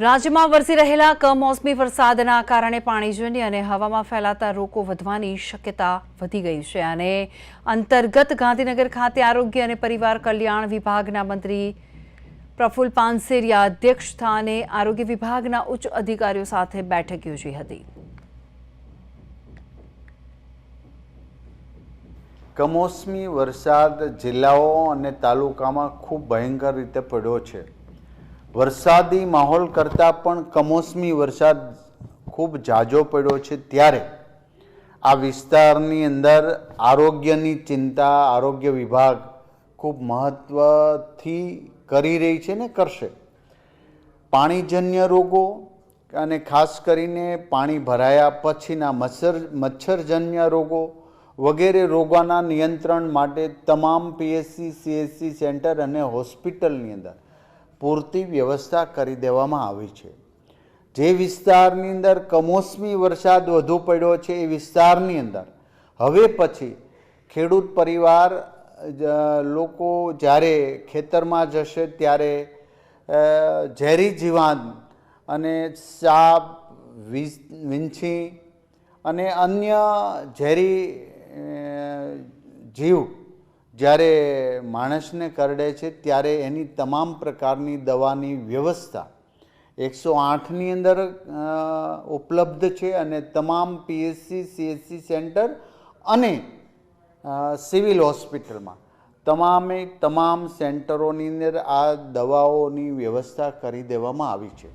રાજ્યમાં વરસી રહેલા કમોસમી વરસાદના કારણે પાણીજન્ય અને હવામાં ફેલાતા રોગો વધવાની શક્યતા વધી ગઈ છે. અને અંતર્ગત ગાંધીનગર ખાતે આરોગ્ય અને પરિવાર કલ્યાણ વિભાગના મંત્રી પ્રફુલ્લ પાનસેરિયા અધ્યક્ષસ્થાને આરોગ્ય વિભાગના ઉચ્ચ અધિકારીઓ સાથે બેઠક યોજી હતી. કમોસમી વરસાદ જિલ્લાઓ અને તાલુકામાં ખૂબ ભયંકર રીતે પડ્યો છે. વરસાદી માહોલ કરતાં પણ કમોસમી વરસાદ ખૂબ જાજો પડ્યો છે ત્યારે આ વિસ્તારની અંદર આરોગ્યની ચિંતા આરોગ્ય વિભાગ ખૂબ મહત્ત્વથી કરી રહી છે ને કરશે. પાણીજન્ય રોગો અને ખાસ કરીને પાણી ભરાયા પછીના મચ્છર મચ્છરજન્ય રોગો વગેરે રોગોના નિયંત્રણ માટે તમામ પીએચસી સીએસસી સેન્ટર અને હોસ્પિટલની અંદર પૂરતી વ્યવસ્થા કરી દેવામાં આવી છે. જે વિસ્તારની અંદર કમોસમી વરસાદ વધુ પડ્યો છે એ વિસ્તારની અંદર. હવે પછી ખેડૂત પરિવાર લોકો જ્યારે ખેતરમાં જશે ત્યારે ઝેરી જીવાન અને સાપ વિંછી અને અન્ય ઝેરી જીવ જ્યારે માણસને કરડે છે ત્યારે એની તમામ પ્રકારની દવાની વ્યવસ્થા એકસો આઠની અંદર ઉપલબ્ધ છે અને તમામ P H C C H C centre અને સિવિલ હોસ્પિટલમાં. તમામે તમામ સેન્ટરોની અંદર આ દવાઓની વ્યવસ્થા કરી દેવામાં આવી છે.